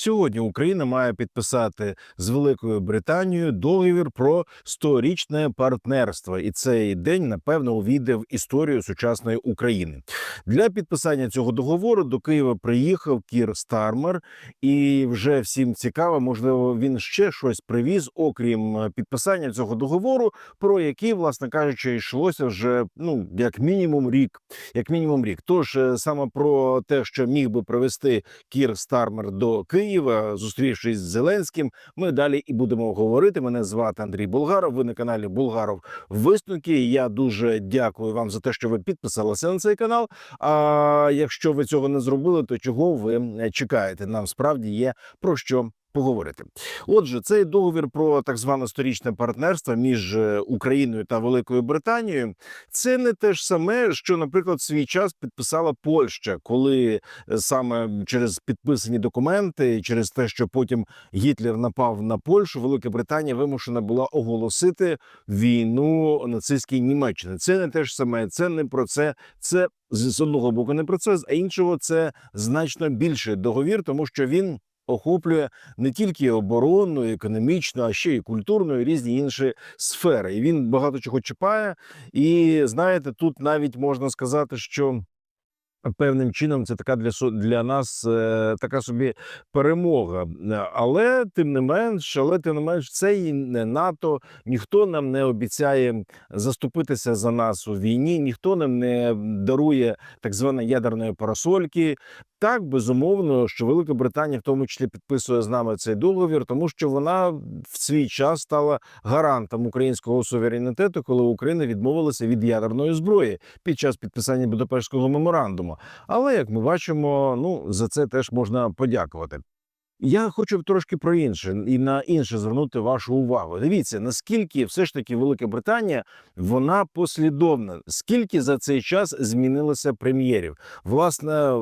Сьогодні Україна має підписати з Великою Британією договір про сторічне партнерство, і цей день напевно увійде в історію сучасної України. Для підписання цього договору до Києва приїхав Кір Стармер, і вже всім цікаво, можливо, він ще щось привіз, окрім е, підписання цього договору, про який, власне кажучи, йшлося вже ну як мінімум рік. Як мінімум рік. Тож е, саме про те, що міг би привести Кір Стармер до Києва, зустрівшись з Зеленським, ми далі і будемо говорити. Мене звати Андрій Булгаров. Ви на каналі Булгаров Висновки. Я дуже дякую вам за те, що ви підписалися на цей канал. А якщо ви цього не зробили, то чого ви е, чекаєте? Нам справді є про що. Поговорити, отже, цей договір про так зване сторічне партнерство між е, Україною та Великою Британією це не те ж саме, що, наприклад, свій час підписала Польща, коли е, саме через підписані документи, через те, що потім Гітлер напав на Польщу, Велика Британія вимушена була оголосити війну нацистській Німеччині. Це не те ж саме, це не про це. Це з одного боку не про це, іншого це значно більший договір, тому що він. Охоплює не тільки оборонну, економічну, а ще й культурну і різні інші сфери. І він багато чого чіпає. І знаєте, тут навіть можна сказати, що певним чином це така для для нас е, така собі перемога. Але тим не менш, але тим не менш, це і не НАТО. Ніхто нам не обіцяє заступитися за нас у війні, ніхто нам не дарує так званої ядерної парасольки. Так, безумовно, що Велика Британія в тому числі підписує з нами цей договір, тому що вона в свій час стала гарантом українського суверенітету, коли Україна відмовилася від ядерної зброї під час підписання Будапештського меморандуму. Але як ми бачимо, ну за це теж можна подякувати. Я хочу трошки про інше і на інше звернути вашу увагу. Дивіться, наскільки все ж таки Велика Британія вона послідовна. Скільки за цей час змінилося прем'єрів? Власне,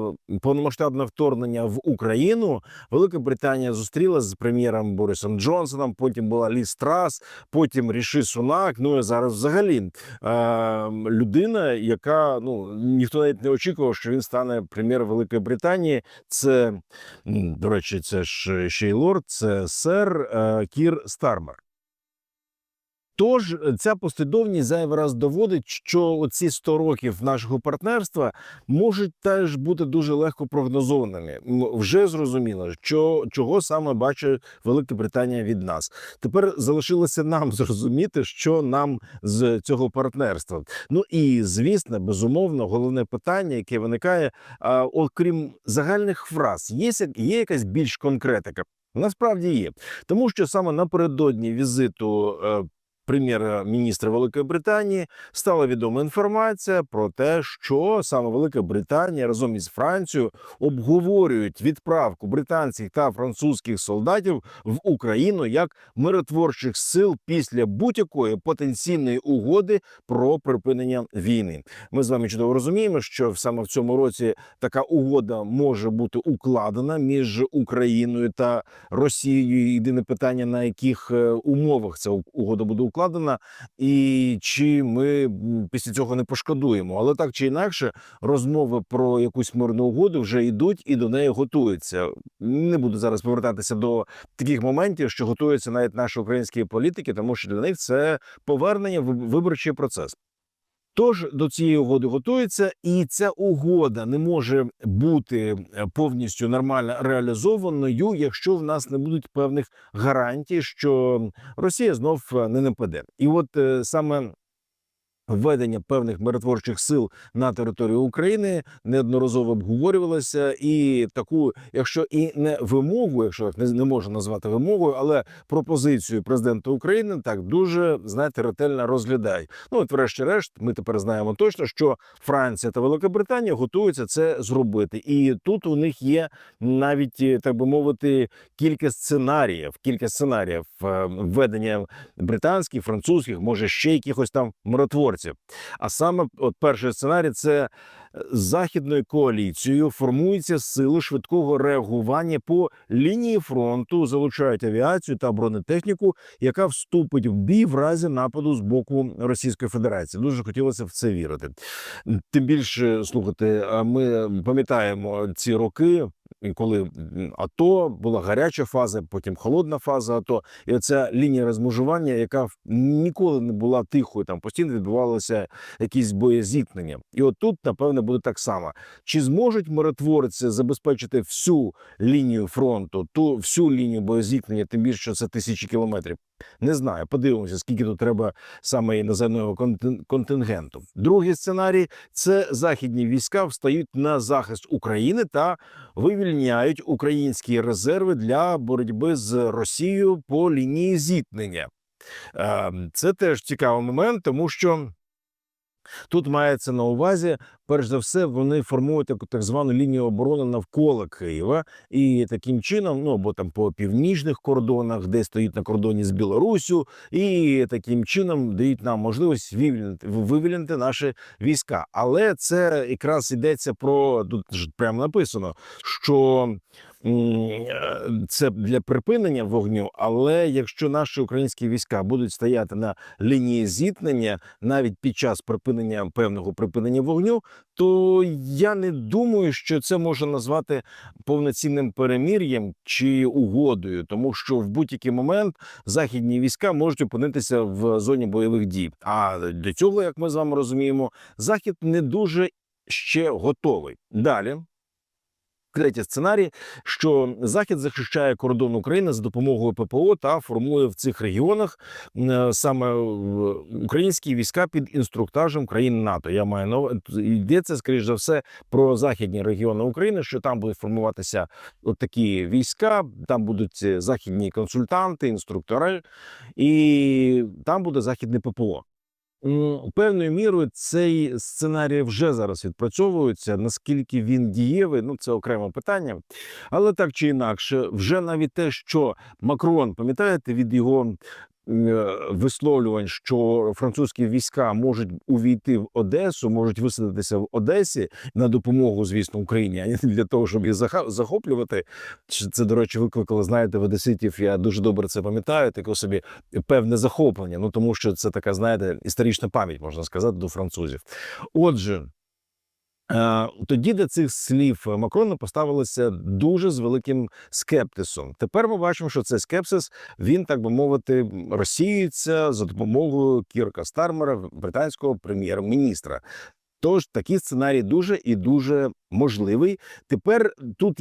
повномасштабне вторгнення в Україну Велика Британія зустріла з прем'єром Борисом Джонсоном. Потім була Лі Страс, потім Ріші Сунак. Ну і зараз взагалі е, людина, яка ну ніхто навіть не очікував, що він стане прем'єр Великої Британії. Це До речі, це ж ще й лорд, це сер е, Кір Стармер. Тож е, ця послідовність зайвий раз доводить, що оці 100 років нашого партнерства можуть теж бути дуже легко прогнозованими. Вже зрозуміло, що чого саме бачить Велика Британія від нас. Тепер залишилося нам зрозуміти, що нам з цього партнерства. Ну і звісно, безумовно, головне питання, яке виникає, а, окрім загальних фраз, є, є якась більш конкретика. Насправді є, тому що саме напередодні візиту е, прем'єр-міністра Великої Британії стала відома інформація про те, що саме Велика Британія разом із Францією обговорюють відправку британських та французьких солдатів в Україну як миротворчих сил після будь-якої потенційної угоди про припинення війни. Ми з вами чудово розуміємо, що саме в цьому році така угода може бути укладена між Україною та Росією. Єдине питання на яких е, умовах ця угода буде укладена, і чи ми після цього не пошкодуємо. Але так чи інакше, розмови про якусь мирну угоду вже йдуть і до неї готуються. Не буду зараз повертатися до таких моментів, що готуються навіть наші українські політики, тому що для них це повернення в виборчий процес. Тож до цієї угоди готується, і ця угода не може бути е, повністю нормально реалізованою, якщо в нас не будуть певних гарантій, що Росія знов е, не нападе. І от е, саме введення певних миротворчих сил на територію України неодноразово обговорювалося, і таку, якщо і не вимогу, якщо не, не можна назвати вимогою, але пропозицію президента України так дуже знаєте ретельно розглядають. Ну от, врешті-решт, ми тепер знаємо точно, що Франція та Велика Британія готуються це зробити, і тут у них є навіть так би мовити кілька сценаріїв, кілька сценаріїв е, введення британських, французьких, може ще якихось там миротворців. А саме, от перший сценарій це е, західною коаліцією формуються сили швидкого реагування по лінії фронту, залучають авіацію та бронетехніку, яка вступить в бій в разі нападу з боку Російської Федерації. Дуже хотілося в це вірити. Тим більше слухайте, ми пам'ятаємо ці роки. Коли АТО була гаряча фаза, потім холодна фаза АТО, і оця лінія розмежування, яка ніколи не була тихою, там постійно відбувалися якісь боєзіткнення. І от тут, напевне, буде так само. Чи зможуть миротворці забезпечити всю лінію фронту, ту всю лінію боєзіткнення, тим більше що це тисячі кілометрів? Не знаю. Подивимося, скільки тут треба саме іноземного контин- контингенту. Другий сценарій це західні війська встають на захист України та вивільняють українські резерви для боротьби з Росією по лінії зіткнення. Е, Це теж цікавий момент, тому що. Тут мається на увазі, перш за все, вони формують так звану лінію оборони навколо Києва, і таким чином, ну або там по північних кордонах, де стоїть на кордоні з Білоруссю, і таким чином дають нам можливість вивільнити наші війська. Але це якраз йдеться про тут ж прямо написано, що це для припинення вогню. Але якщо наші українські війська будуть стояти на лінії зіткнення навіть під час припинення певного припинення вогню, то я не думаю, що це можна назвати повноцінним перемір'ям чи угодою, тому що в будь-який момент західні війська можуть опинитися в зоні бойових дій. А до цього, як ми з вами розуміємо, захід не дуже ще готовий. Далі. Третій сценарій, що Захід захищає кордон України за допомогою ППО та формує в цих регіонах е, саме е, українські війська під інструктажем країн НАТО. Я маю на йдеться, скоріш за все, про західні регіони України, що там будуть формуватися такі війська, там будуть е, західні консультанти, інструктори, і там буде західне ППО. Певною мірою цей сценарій вже зараз відпрацьовується. Наскільки він дієвий, ну це окреме питання. Але так чи інакше, вже навіть те, що Макрон, пам'ятаєте, від його висловлювань, що французькі війська можуть увійти в Одесу, можуть висадитися в Одесі на допомогу, звісно, Україні, а не для того, щоб їх захоплювати. Це, до речі, викликало, знаєте, в одеситів. Я дуже добре це пам'ятаю. Таке собі певне захоплення. Ну тому що це така, знаєте, історична пам'ять, можна сказати, до французів. Отже. Е, Тоді до цих слів Макрона поставилися дуже з великим скептисом. Тепер ми бачимо, що цей скепсис він, так би мовити, розсіюється за допомогою Кірка Стармера, британського прем'єр-міністра. Тож такий сценарій дуже і дуже можливий. Тепер тут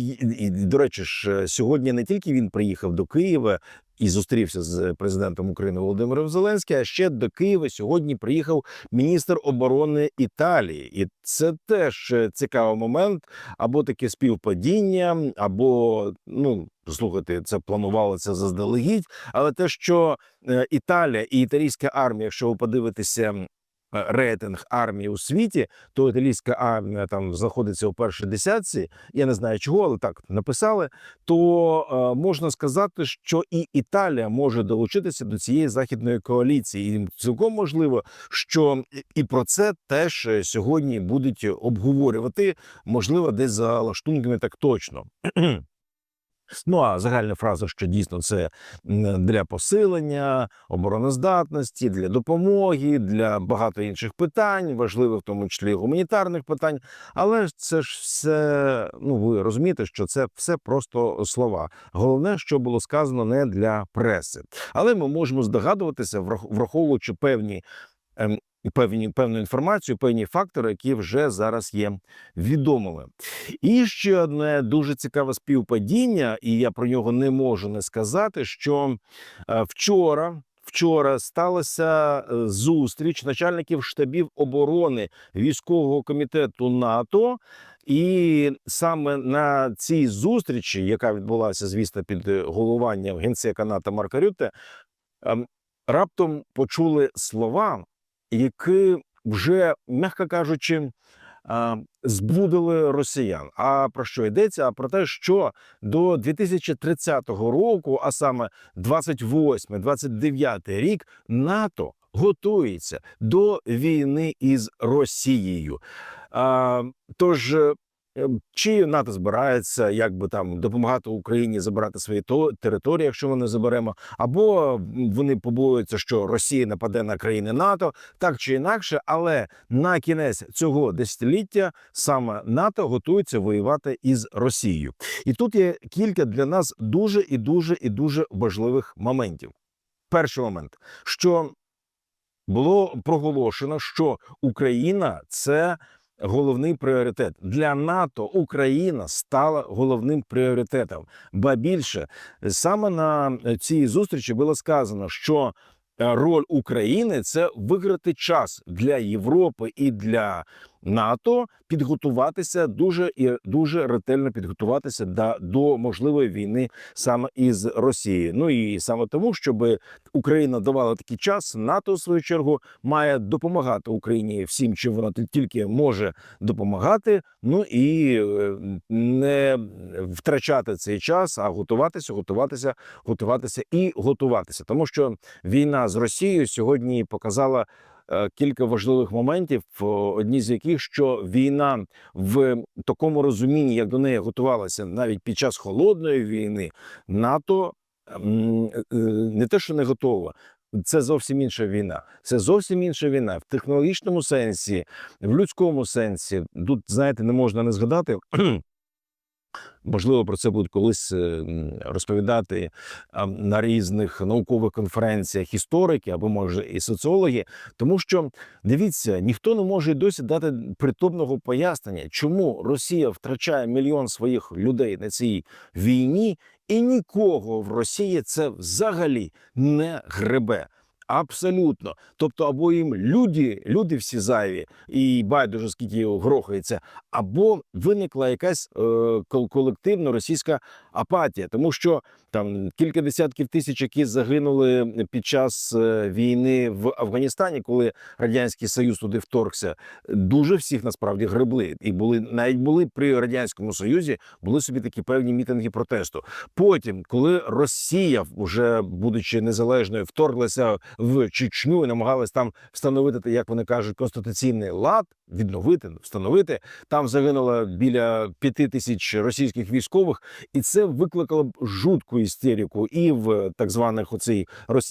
до речі, ж сьогодні не тільки він приїхав до Києва і зустрівся з президентом України Володимиром Зеленським, а ще до Києва сьогодні приїхав міністр оборони Італії, і це теж е, цікавий момент, або таке співпадіння, або ну. Слухайте, це планувалося заздалегідь, але те, що е, Італія і італійська армія, якщо ви подивитеся е, рейтинг армії у світі, то італійська армія там знаходиться у першій десятці. Я не знаю чого, але так написали. То е, можна сказати, що і Італія може долучитися до цієї західної коаліції. І цілком можливо, що і- про це теж е, сьогодні будуть обговорювати. Можливо, десь за лаштунками так точно. Ну а загальна фраза, що дійсно це для посилення обороноздатності, для допомоги, для багато інших питань, важливих в тому числі гуманітарних питань. Але це ж все, ну ви розумієте, що це все просто слова. Головне, що було сказано не для преси. Але ми можемо здогадуватися, враховуючи певні. Певні певну інформацію, певні фактори, які вже зараз є відомими. І ще одне дуже цікаве співпадіння, і я про нього не можу не сказати. Що е, вчора, вчора сталася е, зустріч начальників штабів оборони військового комітету НАТО. І саме на цій зустрічі, яка відбулася, звісно, під е, головуванням генсека НАТО Марка Рютте, ем, раптом почули слова, які вже, м'яко кажучи, збудили росіян. А про що йдеться? А про те, що до 2030 року, а саме 28-29 рік, НАТО готується до війни із Росією. Тож. Е, Е, Чи НАТО збирається як би там допомагати Україні забирати свої території, якщо ми не заберемо, або вони побоюються, що Росія нападе на країни НАТО, так чи інакше, але на кінець цього десятиліття саме НАТО готується воювати із Росією, і тут є кілька для нас дуже і дуже і дуже важливих моментів. Перший момент, що було проголошено, що Україна це головний пріоритет для НАТО. Україна стала головним пріоритетом. Ба більше саме на цій зустрічі було сказано, що е, роль України це виграти час для Європи і для НАТО підготуватися дуже і дуже ретельно підготуватися до, до можливої війни саме із Росією. Ну і саме тому, щоб Україна давала такий час, НАТО в свою чергу має допомагати Україні всім, чим вона тільки може допомагати. Ну і е, не втрачати цей час, а готуватися, готуватися, готуватися і готуватися, тому що війна з Росією сьогодні показала. Е, Кілька важливих моментів, одні з яких що війна в такому розумінні, як до неї готувалася навіть під час холодної війни, НАТО е, е, не те, що не готова. Це зовсім інша війна. Це зовсім інша війна в технологічному сенсі, в людському сенсі. Тут знаєте, не можна не згадати. Можливо, про це будуть колись е, розповідати на різних наукових конференціях історики або може і соціологи, тому що дивіться, ніхто не може досі дати притомного пояснення, чому Росія втрачає мільйон своїх людей на цій війні, і нікого в Росії це взагалі не гребе. Абсолютно, тобто, або їм люди, люди всі зайві, і байдуже скільки грохається, або виникла якась е, кол- колективна російська апатія, тому що там кілька десятків тисяч, які загинули під час е, війни в Афганістані, коли радянський союз туди вторгся, дуже всіх насправді гребли, і були навіть були при радянському союзі, були собі такі певні мітинги протесту. Потім, коли Росія, вже будучи незалежною, вторглася в Чечню і намагалась там встановити, як вони кажуть, конституційний лад, відновити, встановити. Там загинуло біля п'яти тисяч російських військових, і це викликало б жутку істерику і в так званих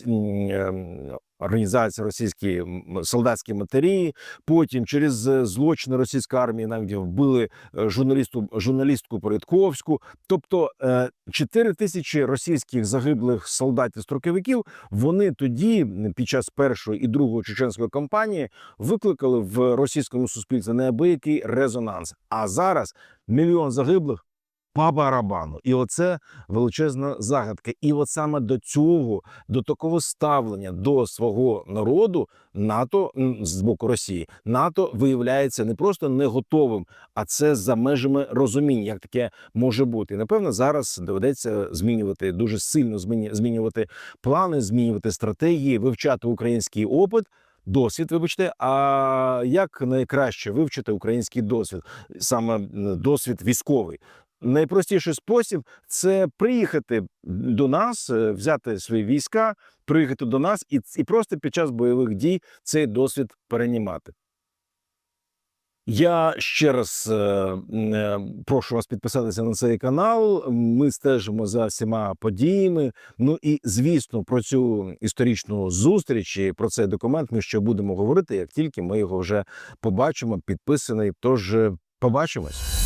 м, ем, Організації російські солдатські матері. Потім через е, злочини російської армії навіть вбили е, журналісту журналістку Порядковську. Тобто е, 4 тисячі російських загиблих солдатів-строковиків вони тоді, під час першої і другої чеченської кампанії, викликали в російському суспільстві неабиякий резонанс. А зараз мільйон загиблих. По барабану, і оце величезна загадка. І от саме до цього, до такого ставлення до свого народу, НАТО з боку Росії, НАТО виявляється не просто не готовим, а це за межами розуміння, як таке може бути. І, напевно, зараз доведеться змінювати дуже сильно змінювати плани, змінювати стратегії, вивчати український опит. Досвід, вибачте, а як найкраще вивчити український досвід, саме досвід військовий? Найпростіший спосіб це приїхати до нас, е, взяти свої війська, приїхати до нас і, і просто під час бойових дій цей досвід переймати. Я ще раз е, е, прошу вас підписатися на цей канал. Ми стежимо за всіма подіями. Ну і звісно, про цю історичну зустріч і про цей документ ми ще будемо говорити, як тільки ми його вже побачимо, підписаний. Тож побачимось.